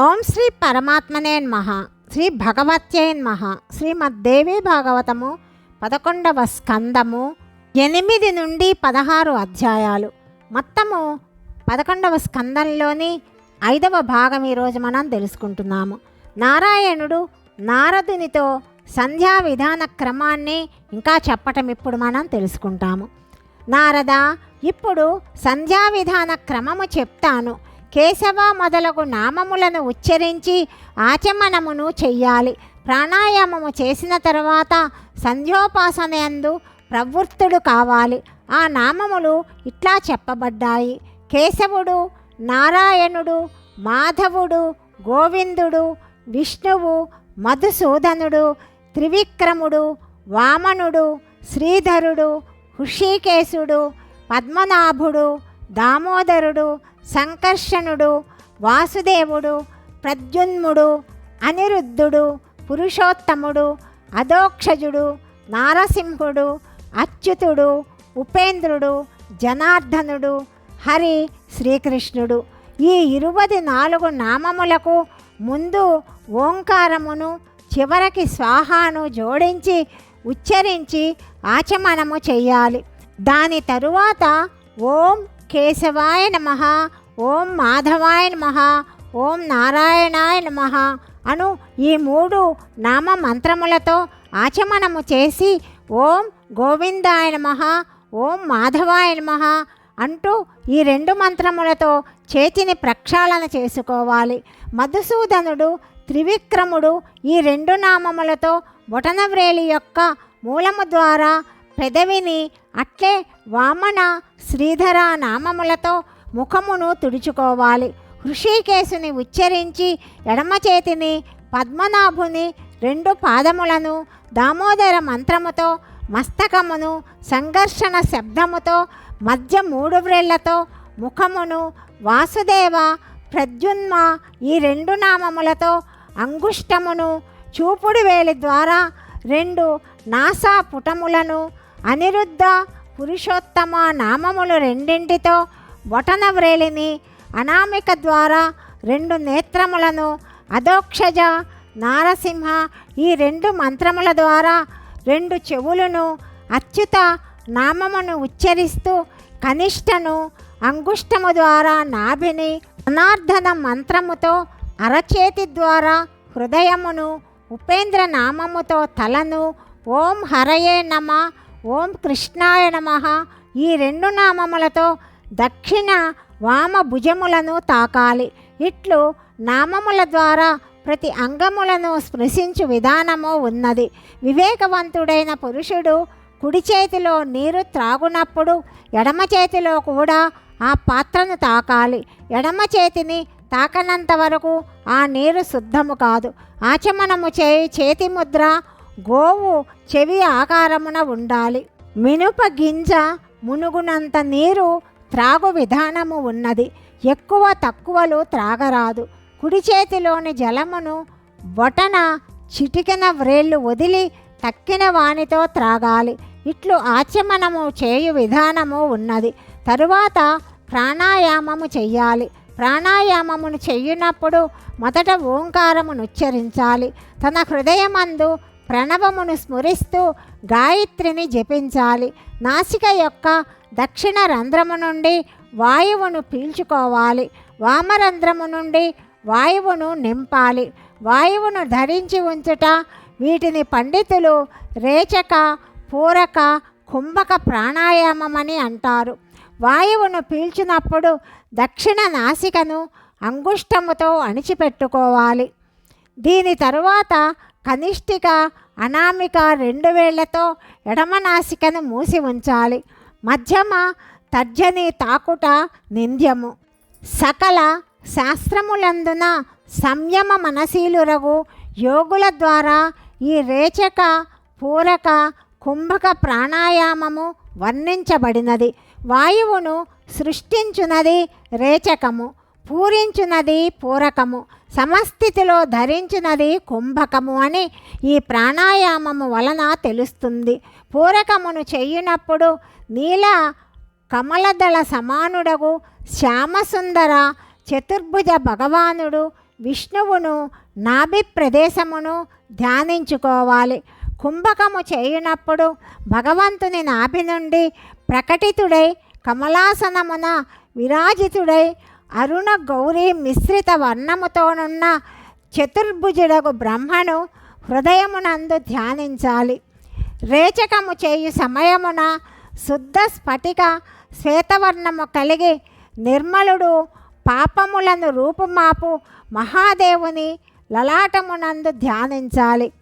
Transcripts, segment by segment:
ఓం శ్రీ పరమాత్మనే నమః. శ్రీ భగవత్యై నమః. శ్రీమద్దేవి భాగవతము పదకొండవ స్కందము ఎనిమిది నుండి పదహారు అధ్యాయాలు. మొత్తము పదకొండవ స్కందంలోని ఐదవ భాగం ఈరోజు మనం తెలుసుకుంటున్నాము. నారాయణుడు నారదునితో సంధ్యా విధాన క్రమాన్ని ఇంకా చెప్పటం ఇప్పుడు మనం తెలుసుకుంటాము. నారద ఇప్పుడు సంధ్యా విధాన క్రమము చెప్తాను. కేశవ మొదలగు నామములను ఉచ్చరించి ఆచమనమును చెయ్యాలి. ప్రాణాయామము చేసిన తర్వాత సంధ్యోపాసనందు ప్రవృత్తుడు కావాలి. ఆ నామములు ఇట్లా చెప్పబడ్డాయి. కేశవుడు నారాయణుడు మాధవుడు గోవిందుడు విష్ణువు మధుసూదనుడు త్రివిక్రముడు వామనుడు శ్రీధరుడు హృషికేశుడు పద్మనాభుడు దామోదరుడు సంకర్షణుడు వాసుదేవుడు ప్రద్యున్ముడు అనిరుద్ధుడు పురుషోత్తముడు అధోక్షజుడు నారసింహుడు అచ్యుతుడు ఉపేంద్రుడు జనార్దనుడు హరి శ్రీకృష్ణుడు. ఈ ఇరువది నాలుగు నామములకు ముందు ఓంకారమును చివరికి స్వాహాను జోడించి ఉచ్చరించి ఆచమనము చేయాలి. దాని తరువాత ఓం కేశవాయ నమ. ఓం మాధవాయ నమ ఓం నారాయణాయ నమ అను ఈ మూడు నామ మంత్రములతో ఆచమనము చేసి ఓం గోవిందాయ నమ ఓం మాధవాయ నమ అంటూ ఈ రెండు మంత్రములతో చేతిని ప్రక్షాళన చేసుకోవాలి. మధుసూదనుడు త్రివిక్రముడు ఈ రెండు నామములతో బొటనవ్రేలి యొక్క మూలము ద్వారా పెదవిని అట్లే వామన శ్రీధర నామములతో ముఖమును తుడుచుకోవాలి. హృషికేశుని ఉచ్చరించి ఎడమ చేతిని పద్మనాభుని రెండు పాదములను దామోదర మంత్రముతో మస్తకమును సంఘర్షణ శబ్దముతో మధ్య మూడు వ్రేళ్ళతో ముఖమును వాసుదేవ ప్రద్యున్మ ఈ రెండు నామములతో అంగుష్టమును చూపుడు వేలి ద్వారా రెండు నాసా పుటములను అనిరుద్ధ పురుషోత్తమ నామములు రెండింటితో వ్రేలిని అనామిక ద్వారా రెండు నేత్రములను అధోక్షజ నారసింహ ఈ రెండు మంత్రముల ద్వారా రెండు చెవులను అచ్యుత నామమును ఉచ్చరిస్తూ కనిష్టను అంగుష్టము ద్వారా నాభిని అనార్ధన మంత్రముతో అరచేతి ద్వారా హృదయమును ఉపేంద్ర నామముతో తలను ఓం హరయే నమ ఓం కృష్ణాయ నమ ఈ రెండు నామములతో దక్షిణ వామ భుజములను తాకాలి. ఇట్లు నామముల ద్వారా ప్రతి అంగములను స్పృశించు విధానము ఉన్నది. వివేకవంతుడైన పురుషుడు కుడి చేతిలో నీరు త్రాగునప్పుడు ఎడమ చేతిలో కూడా ఆ పాత్రను తాకాలి. ఎడమ చేతిని తాకనంత వరకు ఆ నీరు శుద్ధము కాదు. ఆచమనము చేయి చేతి ముద్ర గోవు చెవి ఆకారమున ఉండాలి. మినుప గింజ మునుగునంత నీరు త్రాగు విధానము ఉన్నది. ఎక్కువ తక్కువలు త్రాగరాదు. కుడి చేతిలోని జలమును బొటన చిటికిన వ్రేళ్ళు వదిలి తక్కిన వానితో త్రాగాలి. ఇట్లు ఆచమనము చేయు విధానము ఉన్నది. తరువాత ప్రాణాయామము చెయ్యాలి. ప్రాణాయామమును చెయ్యునప్పుడు మొదట ఓంకారమును ఉచ్చరించాలి. తన హృదయమందు ప్రణవమును స్మరిస్తూ గాయత్రిని జపించాలి. నాసిక యొక్క దక్షిణ రంధ్రము నుండి వాయువును పీల్చుకోవాలి. వామరంధ్రము నుండి వాయువును నింపాలి. వాయువును ధరించి ఉంచుట వీటిని పండితులు రేచక పూరక కుంభక ప్రాణాయామమని అంటారు. వాయువును పీల్చినప్పుడు దక్షిణ నాసికను అంగుష్టముతో అణిచిపెట్టుకోవాలి. దీని తరువాత కనిష్టిక అనామిక రెండు వేళ్ళతో ఎడమ నాసికను మూసి ఉంచాలి. మధ్యమ తర్జని తాకుట నింద్యము. సకల శాస్త్రములందున సంయమ మనశీలురగు యోగుల ద్వారా ఈ రేచక పూరక కుంభక ప్రాణాయామము వర్ణించబడినది. వాయువును సృష్టించునది రేచకము. పూరించినది పూరకము సమస్థితిలో ధరించినది కుంభకము అని ఈ ప్రాణాయామము వలన తెలుస్తుంది. పూరకమును చేయునప్పుడు నీల కమలదళ సమానుడగు శ్యామసుందర చతుర్భుజ భగవానుడు విష్ణువును నాభి ప్రదేశమును ధ్యానించుకోవాలి. కుంభకము చేయునప్పుడు భగవంతుని నాభి నుండి ప్రకటితుడై కమలాసనమున విరాజితుడై అరుణ గౌరీ మిశ్రిత వర్ణముతోనున్న చతుర్భుజుడకు బ్రహ్మను హృదయమునందు ధ్యానించాలి. రేచకము చేయు సమయమున శుద్ధ స్ఫటిక శ్వేతవర్ణము కలిగి నిర్మలుడు పాపములను రూపుమాపు మహాదేవుని లలాటమునందు ధ్యానించాలి.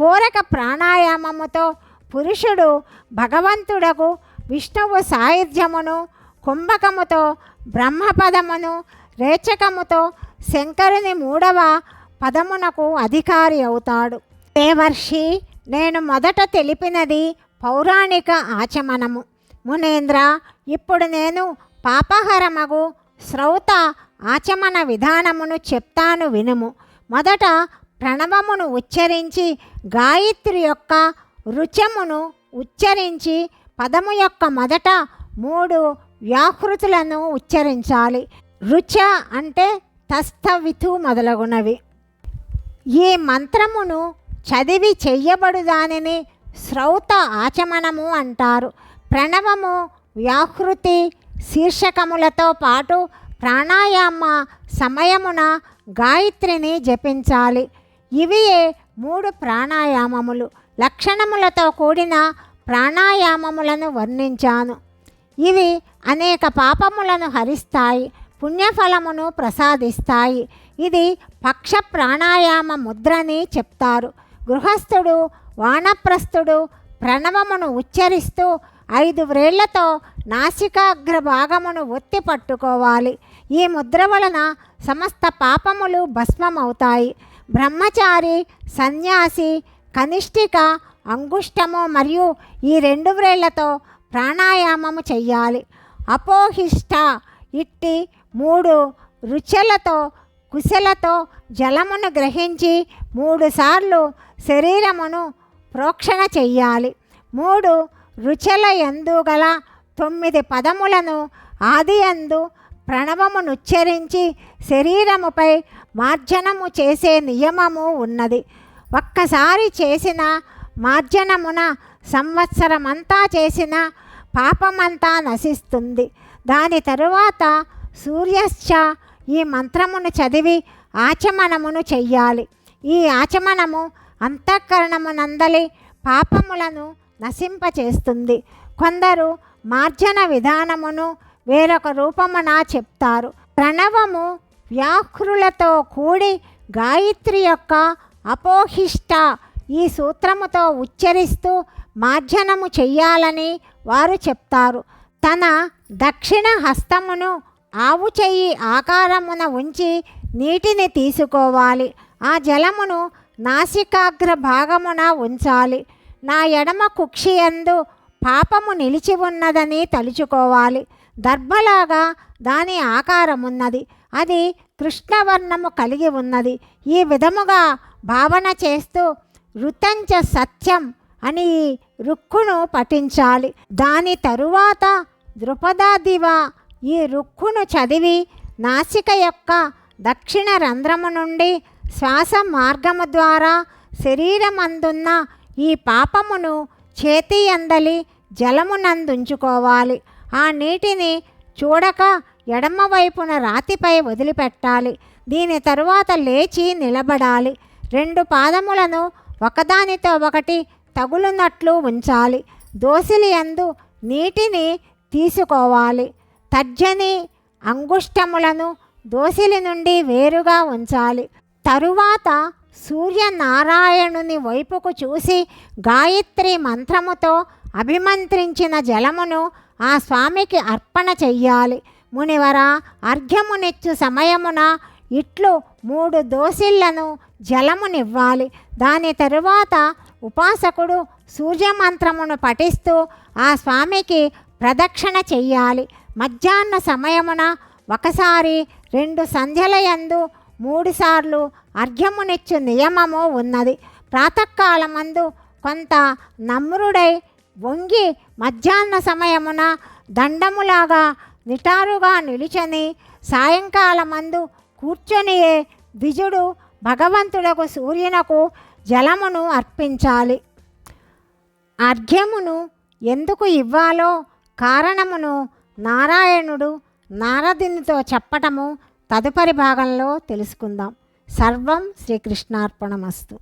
పూరక ప్రాణాయామముతో పురుషుడు భగవంతుడకు విష్ణువు సాయుధ్యమును కుంభకముతో బ్రహ్మపదమును రేచకముతో శంకరుని మూడవ పదమునకు అధికారి అవుతాడు. దేవర్షి నేను మొదట తెలిపినది పౌరాణిక ఆచమనము. మునేంద్ర ఇప్పుడు నేను పాపహరమగు శ్రౌత ఆచమన విధానమును చెప్తాను వినుము. మొదట ప్రణవమును ఉచ్చరించి గాయత్రి యొక్క రుచమును ఉచ్చరించి పదము యొక్క మొదట మూడు వ్యాకృతులను ఉచ్చరించాలి. రుచ అంటే తస్థవితు మొదలగునవి. ఈ మంత్రమును చదివి చెయ్యబడు దానిని శ్రౌత ఆచమనము అంటారు. ప్రణవము వ్యాకృతి శీర్షకములతో పాటు ప్రాణాయామ సమయమున గాయత్రిని జపించాలి. ఇవియే మూడు ప్రాణాయామములు. లక్షణములతో కూడిన ప్రాణాయామములను వర్ణించాను. ఇవి అనేక పాపములను హరిస్తాయి పుణ్యఫలమును ప్రసాదిస్తాయి. ఇది పక్ష ప్రాణాయామ ముద్రని చెప్తారు. గృహస్థుడు వానప్రస్థుడు ప్రణవమును ఉచ్చరిస్తూ ఐదు వ్రేళ్ళతో నాసికాగ్ర భాగమును ఒత్తి పట్టుకోవాలి. ఈ ముద్ర వలన సమస్త పాపములు భస్మమవుతాయి. బ్రహ్మచారి సన్యాసి కనిష్ఠిక అంగుష్టము మరియు ఈ రెండు వ్రేళ్ళతో ప్రాణాయామము చెయ్యాలి. అపోహిష్ట ఇట్టి మూడు రుచులతో కుశలతో జలమును గ్రహించి మూడుసార్లు శరీరమును ప్రోక్షణ చెయ్యాలి. మూడు రుచుల ఎందు గల తొమ్మిది పదములను ఆది ఎందు ప్రణవమునుచ్చరించి శరీరముపై మార్జనము చేసే నియమము ఉన్నది. ఒక్కసారి చేసిన మార్జనమున సంవత్సరమంతా చేసిన పాపమంతా నశిస్తుంది. దాని తరువాత సూర్యశ్చ ఈ మంత్రమును చదివి ఆచమనమును చెయ్యాలి. ఈ ఆచమనము అంతఃకరణమునందలి పాపములను నశింపచేస్తుంది. కొందరు మార్జన విధానమును వేరొక రూపమున చెప్తారు. ప్రణవము వ్యాఖ్రులతో కూడి గాయత్రి యొక్క అపోహిష్ట ఈ సూత్రముతో ఉచ్చరిస్తూ మార్జనము చెయ్యాలని వారు చెప్తారు. తన దక్షిణ హస్తమును ఆవు చెయ్యి ఆకారమున ఉంచి నీటిని తీసుకోవాలి. ఆ జలమును నాసికాగ్ర భాగమున ఉంచాలి. నా ఎడమ కుక్షియందు పాపము నిలిచి ఉన్నదని తలుచుకోవాలి. దర్భలాగా దాని ఆకారమున్నది. అది కృష్ణవర్ణము కలిగి ఉన్నది. ఈ విధముగా భావన చేస్తూ ఋతంచ సత్యం అని ఈ రుక్కును పఠించాలి. దాని తరువాత ద్రుపదాదివ ఈ రుక్కును చదివి నాసిక యొక్క దక్షిణ రంధ్రము నుండి శ్వాస మార్గము ద్వారా శరీరమందున్న ఈ పాపమును చేతి అందలి జలమునందుంచుకోవాలి. ఆ నీటిని చూడక ఎడమవైపున రాతిపై వదిలిపెట్టాలి. దీని తరువాత లేచి నిలబడాలి. రెండు పాదములను ఒకదానితో ఒకటి తగులునట్లు ఉంచాలి. దోసిలి ఎందు నీటిని తీసుకోవాలి. తర్జని అంగుష్టములను దోసిలి నుండి వేరుగా ఉంచాలి. తరువాత సూర్యనారాయణుని వైపుకు చూసి గాయత్రి మంత్రముతో అభిమంత్రించిన జలమును ఆ స్వామికి అర్పణ చెయ్యాలి. మునివర అర్ఘ్యమునిచ్చు సమయమున ఇట్లు మూడు దోసిళ్ళను జలమునివ్వాలి. దాని తరువాత ఉపాసకుడు సూర్యమంత్రమును పఠిస్తూ ఆ స్వామికి ప్రదక్షిణ చెయ్యాలి. మధ్యాహ్న సమయమున ఒకసారి రెండు సంధ్యలయందు మూడుసార్లు అర్ఘ్యమునిచ్చు నియమము ఉన్నది. ప్రాతకాలమందు కొంత నమ్రుడై వంగి మధ్యాహ్న సమయమున దండములాగా నిటారుగా నిలిచని సాయంకాలమందు కూర్చొనియే ద్విజుడు భగవంతుడకు సూర్యునకు జలమును అర్పించాలి. అర్ఘ్యమును ఎందుకు ఇవ్వాలో కారణమును నారాయణుడు నారదునితో చెప్పటము తదుపరి భాగంలో తెలుసుకుందాం. సర్వం శ్రీకృష్ణార్పణమస్తు.